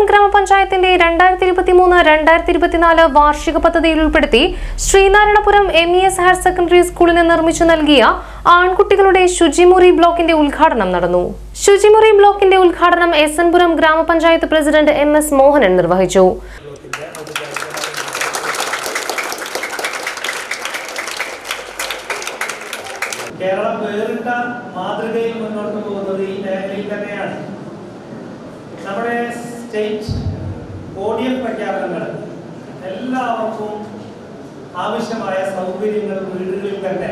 എസ്എൻപുരം ഗ്രാമപഞ്ചായത്തിന്റെ രണ്ടായിരത്തി ഇരുപത്തി മൂന്ന് രണ്ടായിരത്തി ഇരുപത്തിനാല് വാർഷിക പദ്ധതിയിൽ ഉൾപ്പെടുത്തി Sreenarayanapuram M E S higher secondary സ്കൂളിന് നിർമ്മിച്ചു നൽകിയ ആൺകുട്ടികളുടെ ശുചിമുറി ബ്ലോക്കിന്റെ ഉദ്ഘാടനം നടന്നു. ശുചിമുറി ബ്ലോക്കിന്റെ ഉദ്ഘാടനം എസ് എൻപുരം ഗ്രാമപഞ്ചായത്ത് പ്രസിഡന്റ് എം എസ് മോഹനൻ നിർവഹിച്ചു. കേരളം വേറിട്ട മാതൃകയിൽ മുന്നോട്ട് പോകുന്നത് ഈ മേഖലയിൽ തന്നെയാണ്. നമ്മുടെ സ്റ്റേറ്റ് ഓഡിയൽ പ്രഖ്യാപനങ്ങൾ. എല്ലാവർക്കും ആവശ്യമായ സൗകര്യങ്ങൾ വീടുകളിൽ തന്നെ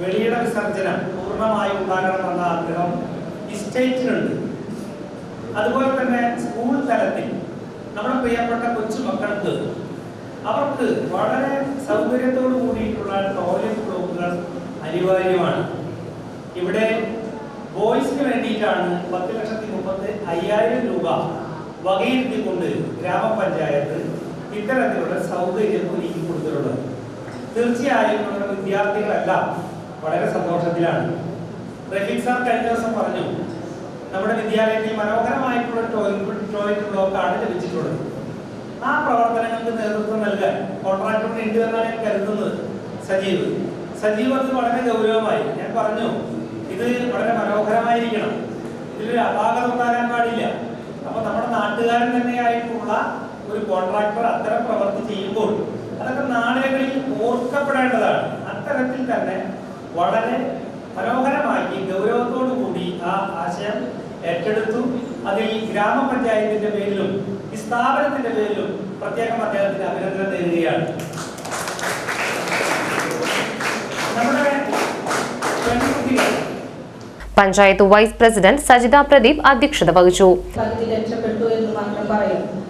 വെളിയിട വിസർജനം പൂർണമായി ഉണ്ടാകണമെന്ന ആഗ്രഹം ഈ സ്റ്റേറ്റിനുണ്ട്. അതുപോലെ തന്നെ സ്കൂൾ തലത്തിൽ നമ്മുടെ പ്രിയപ്പെട്ട കൊച്ചുമക്കൾക്ക് അവർക്ക് വളരെ സൗകര്യത്തോടു കൂടിയിട്ടുള്ള ടോയ്ലറ്റ് ബ്ലോക്കുകൾ അനിവാര്യമാണ്. ഇവിടെ ബോയ്സിന് വേണ്ടിയിട്ടാണ് പത്ത് ലക്ഷത്തി മുപ്പത്തി അയ്യായിരം രൂപ വകയിരുത്തിക്കൊണ്ട് ഗ്രാമപഞ്ചായത്ത് ഇത്തരത്തിലുള്ള സൗകര്യം ഒരുക്കി കൊടുത്തിട്ടുള്ളത്. തീർച്ചയായും നമ്മുടെ വിദ്യാർത്ഥികളെല്ലാം വളരെ സന്തോഷത്തിലാണ്. റഫീഖ് സാർ കഴിഞ്ഞ ദിവസം പറഞ്ഞു നമ്മുടെ വിദ്യാലയത്തിൽ മനോഹരമായിട്ടുള്ള ടോയ്ലറ്റ് ടോയ്ലറ്റ് ബ്ലോക്കാണ് ലഭിച്ചിട്ടുള്ളത്. ആ പ്രവർത്തനങ്ങൾക്ക് നേതൃത്വം നൽകാൻ കോൺട്രാക്ടറിന് ഉണ്ട് എന്നാണ് ഞാൻ കരുതുന്നത്. സജീവ് സജീവ് അത് വളരെ ഗൗരവമായി. ഞാൻ പറഞ്ഞു ഇത് വളരെ മനോഹരമായിരിക്കണം. ഇതിലൊരു അപാകത ഉണ്ടാകാൻ പാടില്ല. അപ്പൊ നമ്മുടെ നാട്ടുകാരൻ തന്നെയായിട്ടുള്ള ഒരു കോൺട്രാക്ടർ അത്തരം പ്രവൃത്തി ചെയ്യുമ്പോൾ അതൊക്കെ നാളുകളിൽ ഓർക്കപ്പെടേണ്ടതാണ്. അത്തരത്തിൽ തന്നെ വളരെ മനോഹരമാക്കി ഗൗരവത്തോടു കൂടി ആ ആശയം ഏറ്റെടുത്തു. അതിൽ ഗ്രാമപഞ്ചായത്തിന്റെ പേരിലും ഈ സ്ഥാപനത്തിന്റെ പേരിലും പ്രത്യേകം അദ്ദേഹത്തിന് അഭിനന്ദനം നേരുകയാണ് പഞ്ചായത്ത് വൈസ് പ്രസിഡന്റ് സജിത പ്രദീപ് അധ്യക്ഷത വഹിച്ചു.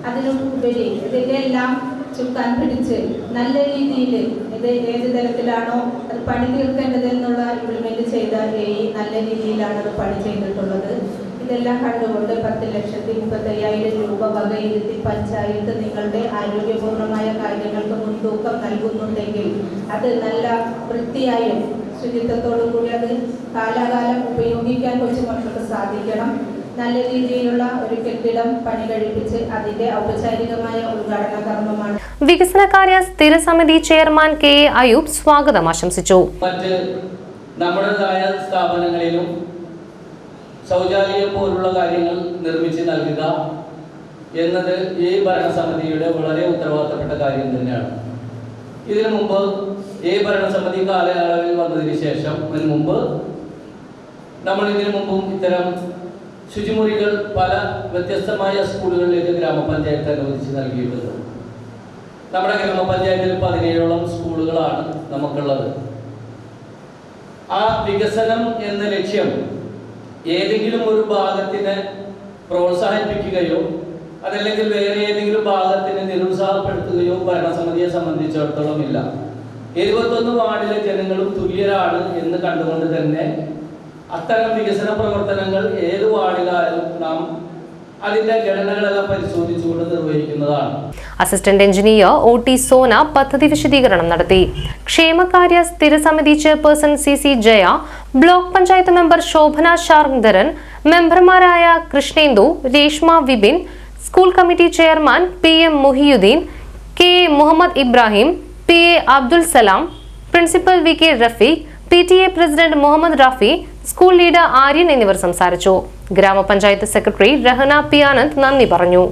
അതിനുപരി ഇതിന്റെ എല്ലാം ചുക്കാൻ പിടിച്ച് നല്ല രീതിയിൽ ഇത് ഏത് തരത്തിലാണോ അത് പണി തീർക്കേണ്ടത് ഇംപ്ലിമെന്റ് ചെയ്ത ഈ നല്ല രീതിയിലാണ് അത് പണി ചെയ്തിട്ടുള്ളത്. ഇതെല്ലാം കണ്ടുകൊണ്ട് പത്ത് ലക്ഷത്തി മുപ്പത്തയ്യായിരം രൂപ വകയിരുത്തി പഞ്ചായത്ത് നിങ്ങളുടെ ആരോഗ്യപൂർണമായ കാര്യങ്ങൾക്ക് മുൻതൂക്കം നൽകുന്നുണ്ടെങ്കിൽ അത് നല്ല വൃത്തിയായും ശുചിത്വത്തോടു കൂടി അത് കാലാകാലം ഉപയോഗിക്കാൻ കൊച്ചുമക്കൾക്ക് സാധിക്കണം. നല്ല രീതിയിലുള്ള ഒരു കെട്ടിടം പണി കഴിപ്പിച്ച് അതിന്റെ ഔപചാരികമായ ഉദ്ഘാടന കർമ്മമാണ്. വികസനകാര്യ സ്ഥിരസമിതി ചെയർമാൻ കെ എ അയൂബ് സ്വാഗതം ആശംസിച്ചു. മറ്റ് നമ്മുടേതായ സ്ഥാപനങ്ങളിലും ശൗചാലയം പോലുള്ള കാര്യങ്ങൾ നിർമ്മിച്ച് നൽകുക എന്നത് ഈ ഭരണസമിതിയുടെ വളരെ ഉത്തരവാദിത്തപ്പെട്ട കാര്യം തന്നെയാണ്. ഇതിനു മുമ്പ് ഈ ഭരണസമിതി കാലയളവിൽ വന്നതിന് ശേഷം അതിന് മുമ്പ് നമ്മൾ ഇതിനു മുമ്പും ഇത്തരം ശുചിമുറികൾ പല വ്യത്യസ്തമായ സ്കൂളുകളിലേക്ക് ഗ്രാമപഞ്ചായത്ത് അനുവദിച്ച് നൽകിയിട്ടുണ്ട് നമ്മുടെ ഗ്രാമപഞ്ചായത്തിൽ പതിനേഴോളം സ്കൂളുകളാണ് നമുക്കുള്ളത്. ആ വികസനം എന്ന ലക്ഷ്യം ഏതെങ്കിലും ഒരു ഭാഗത്തിനെ പ്രോത്സാഹിപ്പിക്കുകയോ അതല്ലെങ്കിൽ വേറെ ഏതെങ്കിലും ഭാഗത്തിനെ നിരുത്സാഹപ്പെടുത്തുകയോ ഭരണസമിതിയെ സംബന്ധിച്ചിടത്തോളം ഇല്ല. എഴുപത്തൊന്ന് വാർഡിലെ ജനങ്ങളും തുല്യരാണ് എന്ന് കണ്ടുകൊണ്ട് തന്നെ അത്തരം വികസന പ്രവർത്തനങ്ങൾ ഏത് വാർഡിലായാലും നാം നിർവഹിക്കുന്നതാണ്. Assistant engineer O T Sona പദ്ധതി വിശദീകരണം നടത്തി. ക്ഷേമകാര്യ സ്ഥിരസമിതി chairperson C C Jaya block panchayat member Shobhana Shardharan മെമ്പർമാരായ Krishnendu Reshma Vibin school committee chairman P M Muhiyuddin K A Muhammad Ibrahim P A Abdul Salam principal V K Rafeeq P T A president Muhammad Rafi school leader Aryan എന്നിവർ സംസാരിച്ചു ഗ്രാമപഞ്ചായത്ത് secretary Rahana P Anand നന്ദി പറഞ്ഞു